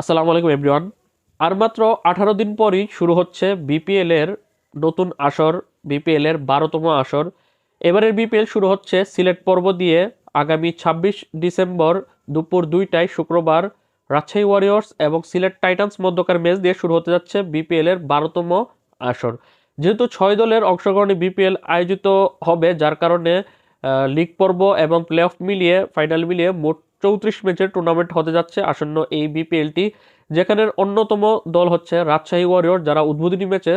আসসালামু আলাইকুম এভরিওয়ান আর মাত্র আঠারো দিন পরই শুরু হচ্ছে বিপিএল এর নতুন আসর বিপিএল এর বারোতম আসর। এবারের বিপিএল শুরু হচ্ছে সিলেট পর্ব দিয়ে আগামী ছাব্বিশ ডিসেম্বর দুপুর দুইটায় শুক্রবার রাজশাহী ওয়ারিয়র্স এবং সিলেট টাইটান্স মধ্যকার ম্যাচ দিয়ে শুরু হতে যাচ্ছে বিপিএল এর বারোতম আসর। যেহেতু ছয় দলের অংশগ্রহণে বিপিএল আয়োজিত হবে, যার কারণে লিগ পর্ব এবং প্লে অফ মিলিয়ে ফাইনাল মিলিয়ে মোট চৌত্রিশ ম্যাচের টুর্নামেন্ট হতে যাচ্ছে আসন্ন এই বিপিএলটি যেখানের অন্যতম দল হচ্ছে রাজশাহী ওয়ারিয়র যারা উদ্বোধনী ম্যাচে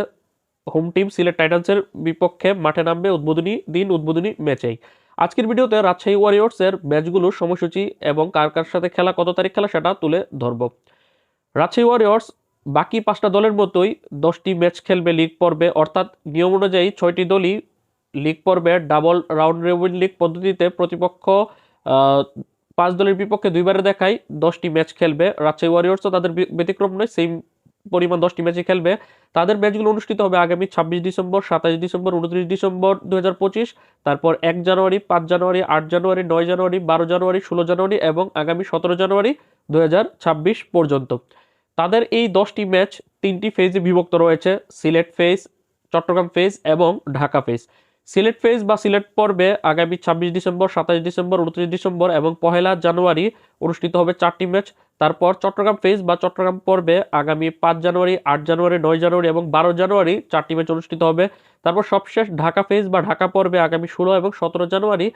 হোম টিম সিলেট টাইটান্সের বিপক্ষে মাঠে নামবে উদ্বোধনী দিন, উদ্বোধনী ম্যাচেই। আজকের ভিডিওতে রাজশাহী ওয়ারিয়র্সের ম্যাচগুলোর সময়সূচি এবং কার কার সাথে খেলা, কত তারিখ খেলা সেটা তুলে ধরব। রাজশাহী ওয়ারিয়র্স বাকি পাঁচটা দলের মতোই দশটি ম্যাচ খেলবে লিগ পর্বে, অর্থাৎ নিয়ম অনুযায়ী ছয়টি দলই লিগ পর্বে ডাবল রাউন্ড রেবিন লিগ পদ্ধতিতে প্রতিপক্ষ পাঁচ দলের বিপক্ষে দুইবারে দেখায় দশটি ম্যাচ খেলবে। রাজশাহী ওয়ারিয়র্সও তাদের ব্যতিক্রম নয় সেম পরিমাণ দশটি ম্যাচে খেলবে। তাদের ম্যাচগুলো অনুষ্ঠিত হবে আগামী ছাব্বিশ ডিসেম্বর, সাতাশ ডিসেম্বর, উনত্রিশ ডিসেম্বর দু হাজার পঁচিশ। তারপর এক জানুয়ারি, পাঁচ জানুয়ারি, আট জানুয়ারি, নয় জানুয়ারি, বারো জানুয়ারি, ষোলো জানুয়ারি এবং আগামী সতেরো জানুয়ারি দুই হাজার ছাব্বিশ পর্যন্ত। তাদের এই দশটি ম্যাচ তিনটি ফেজে বিভক্ত রয়েছে, সিলেট ফেজ চট্টগ্রাম ফেজ এবং ঢাকা ফেজ সিলেট ফেজ বা সিলেট পর্বে আগামী ছাব্বিশ ডিসেম্বর, সাতাশ ডিসেম্বর, উনত্রিশ ডিসেম্বর এবং পহেলা জানুয়ারি অনুষ্ঠিত হবে চারটি ম্যাচ। তারপর চট্টগ্রাম ফেজ বা চট্টগ্রাম পর্বে আগামী পাঁচ জানুয়ারি, আট জানুয়ারি, নয় জানুয়ারি এবং বারো জানুয়ারি চারটি ম্যাচ অনুষ্ঠিত হবে। তারপর সবশেষ ঢাকা ফেজ বা ঢাকা পর্বে আগামী ষোলো এবং সতেরো জানুয়ারি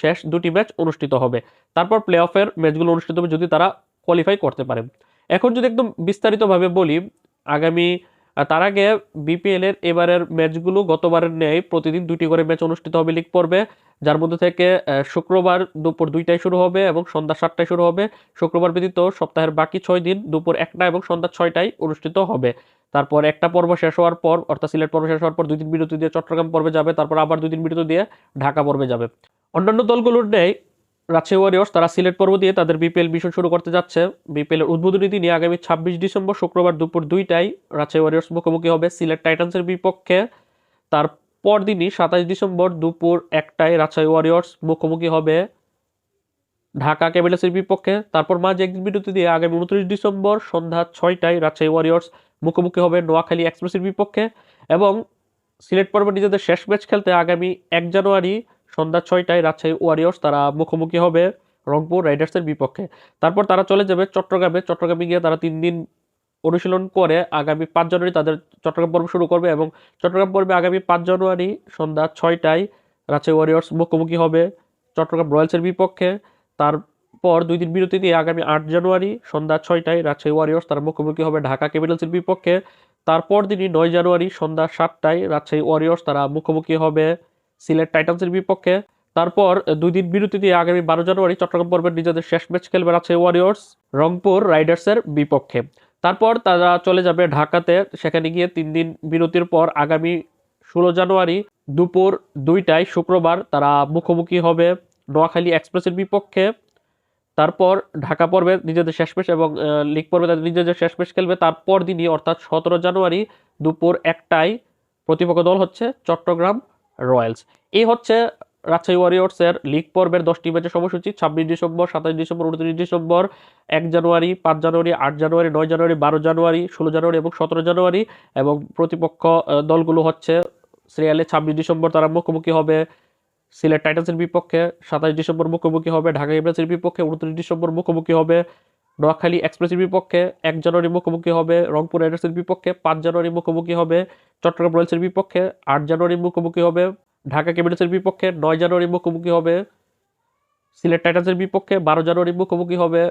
শেষ দুটি ম্যাচ অনুষ্ঠিত হবে। তারপর প্লে অফের ম্যাচগুলো অনুষ্ঠিত হবে যদি তারা কোয়ালিফাই করতে পারে। এখন যদি একদম বিস্তারিতভাবে বলি, আগামী তার আগে বিপিএল এর এবারের ম্যাচগুলো গতবারের ন্যায় প্রতিদিন দুটি করে ম্যাচ অনুষ্ঠিত হবে লিগ পর্বে। যার মধ্যে থেকে শুক্রবার দুপুর দুইটায় শুরু হবে এবং সন্ধ্যা সাতটায় শুরু হবে। শুক্রবার ব্যতীত সপ্তাহের বাকি ছয় দিন দুপুর একটা এবং সন্ধ্যা ছয়টায় অনুষ্ঠিত হবে। তারপর একটা পর্ব শেষ হওয়ার পর, অর্থাৎ সিলেট পর্ব শেষ হওয়ার পর দুই দিন বিরতি দিয়ে চট্টগ্রাম পর্বে যাবে। তারপর আবার দুই দিন বিরতি দিয়ে ঢাকা পর্বে যাবে। অন্যান্য দলগুলোর ন্যায় রাজশাহী ওয়ারিয়র্স তারা সিলেট পর্ব দিয়ে তাদের বিপিএল মিশন শুরু করতে যাচ্ছে। বিপিএলের উদ্বোধনী দিনে আগামী ছাব্বিশ ডিসেম্বর শুক্রবার দুপুর দুইটায় রাজশাহী ওয়ারিয়র্স মুখোমুখি হবে সিলেট টাইটান্সের বিপক্ষে। তারপর দিনই সাতাশ ডিসেম্বর দুপুর একটায় রাজশাহী ওয়ারিয়র্স মুখোমুখি হবে ঢাকা ক্যাপিটালসের বিপক্ষে। তারপর মাঝে একদিন বিরতি দিয়ে আগামী উনত্রিশ ডিসেম্বর সন্ধ্যা ছয়টায় রাজশাহী ওয়ারিয়র্স মুখোমুখি হবে নোয়াখালী এক্সপ্রেসের বিপক্ষে। এবং সিলেট পর্বে নিজেদের শেষ ম্যাচ খেলতে আগামী এক জানুয়ারি সন্ধ্যা ছয়টায় রাজশাহী ওয়ারিয়র্স তারা মুখোমুখি হবে রংপুর রাইডার্সের বিপক্ষে। তারপর তারা চলে যাবে চট্টগ্রামে। চট্টগ্রামে গিয়ে তারা তিন দিন অনুশীলন করে আগামী পাঁচ জানুয়ারি তাদের চট্টগ্রাম পর্ব শুরু করবে এবং চট্টগ্রাম পর্বে আগামী পাঁচ জানুয়ারি সন্ধ্যা ছয়টায় রাজশাহী ওয়ারিয়র্স মুখোমুখি হবে চট্টগ্রাম রয়্যালসের বিপক্ষে। তারপর দুই দিন বিরতি দিয়ে আগামী আট জানুয়ারি সন্ধ্যা ছয়টায় রাজশাহী ওয়ারিয়র্স তার মুখোমুখি হবে ঢাকা ক্যাপিটালসের বিপক্ষে। তারপর দিনই নয় জানুয়ারি সন্ধ্যা সাতটায় রাজশাহী ওয়ারিয়র্স তারা মুখোমুখি হবে সিলেট টাইটান্সের বিপক্ষে। তারপর দুই দিন বিরতি দিয়ে আগামী বারো জানুয়ারি চট্টগ্রাম পর্বের নিজেদের শেষ ম্যাচ খেলবে রাজশাহী ওয়ারিয়র্স রংপুর রাইডার্সের বিপক্ষে। তারপর তারা চলে যাবে ঢাকাতে, সেখানে গিয়ে তিন দিন বিরতির পর আগামী ষোলো জানুয়ারি দুপুর দুইটায় শুক্রবার তারা মুখোমুখি হবে নোয়াখালী এক্সপ্রেসের বিপক্ষে। তারপর ঢাকা পর্বে নিজেদের শেষ ম্যাচ এবং লিগ পর্বে তাদের নিজেদের শেষ ম্যাচ খেলবে তারপর দিনই, অর্থাৎ সতেরো জানুয়ারি দুপুর একটায় প্রতিপক্ষ দল হচ্ছে চট্টগ্রাম। রয়্যালস। এই হচ্ছে রাজশাহী ওয়ারিয়র্সের লিগ পর্বের দশটি ম্যাচের সময়সূচি, ছাব্বিশ ডিসেম্বর, সাতাশ ডিসেম্বর, উনত্রিশ ডিসেম্বর, এক জানুয়ারি, পাঁচ জানুয়ারি, আট জানুয়ারি, নয় জানুয়ারি, বারো জানুয়ারি, ষোলো জানুয়ারি এবং সতেরো জানুয়ারি এবং প্রতিপক্ষ দলগুলো হচ্ছে সিরিয়ালে ছাব্বিশ ডিসেম্বর তারা মুখোমুখি হবে সিলেট টাইটান্সের বিপক্ষে, সাতাশ ডিসেম্বর মুখোমুখি হবে ঢাকা এভারেসের বিপক্ষে, উনত্রিশ ডিসেম্বর মুখোমুখি হবে নোয়াখালী এক্সপ্রেসের বিপক্ষে এক জানুয়ারি মুখোমুখি হবে, রংপুর রাইডার্সের বিপক্ষে পাঁচ জানুয়ারি মুখোমুখি হবে, চট্টগ্রাম রয়্যালসের বিপক্ষে আট জানুয়ারি মুখোমুখি হবে, ঢাকা ক্যাপিটালসের বিপক্ষে নয় জানুয়ারি মুখোমুখি হবে, সিলেট টাইটান্সের বিপক্ষে বারো জানুয়ারি মুখোমুখি হবে,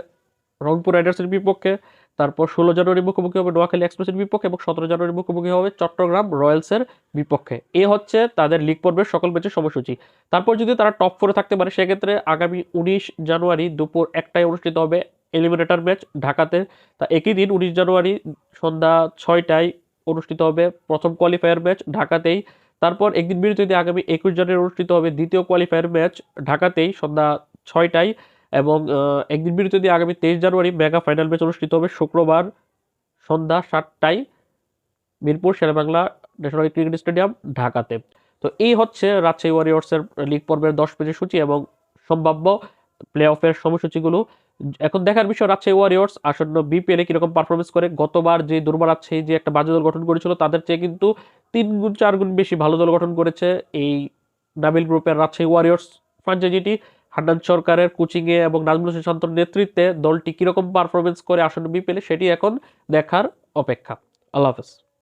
রংপুর রাইডার্সের বিপক্ষে, তারপর ষোলো জানুয়ারি মুখোমুখি হবে নোয়াখালী এক্সপ্রেসের বিপক্ষে এবং সতেরো জানুয়ারি মুখোমুখি হবে চট্টগ্রাম রয়্যালসের বিপক্ষে। এ হচ্ছে তাদের লিগ পর্বের সকল ম্যাচের সময়সূচি। তারপর যদি তারা টপ ফোরে থাকতে পারে, সেক্ষেত্রে আগামী উনিশ জানুয়ারি দুপুর একটায় অনুষ্ঠিত হবে এলিমিনেটর ম্যাচ ঢাকাতে। তা একই দিন উনিশ জানুয়ারি সন্ধ্যা ছয়টায় অনুষ্ঠিত হবে প্রথম কোয়ালিফায়ার ম্যাচ ঢাকাতেই। তারপর একদিন বিরতিতে আগামী একুশ জানুয়ারি অনুষ্ঠিত হবে দ্বিতীয় কোয়ালিফায়ার ম্যাচ ঢাকাতেই সন্ধ্যা ছয়টায় এবং একদিন বিরতি দিয়ে আগামী তেইশ জানুয়ারি মেগা ফাইনাল ম্যাচ অনুষ্ঠিত হবে শুক্রবার সন্ধ্যা সাতটায় Mirpur Sher-e-Bangla national cricket stadium ঢাকাতে। তো এই হচ্ছে রাজশাহী ওয়ারিয়র্সের লিগ পর্বের দশ পেজের সূচি এবং সম্ভাব্য প্লে অফের সময়সূচিগুলো। এখন দেখার বিষয়, রাজশাহী ওয়ারিয়র্স আসন্ন বিপিএল কীরকম পারফরমেন্স করে? গতবার যে দুর্বার রাজশাহী যে একটা বাজে দল গঠন করেছিল, তাদের চেয়ে কিন্তু তিন গুণ, চার গুণ বেশি ভালো দল গঠন করেছে এই নাবিল গ্রুপের রাজশাহী ওয়ারিয়র্স ফ্রাঞ্চাইজিটি হান্নান সরকারের কোচিংয়ে এবং নাজমুল হোসেন শান্তর নেতৃত্বে দলটি কীরকম পারফরমেন্স করে আসন্ন বিপিএলে সেটি এখন দেখার অপেক্ষা। আল্লাহ হাফেজ।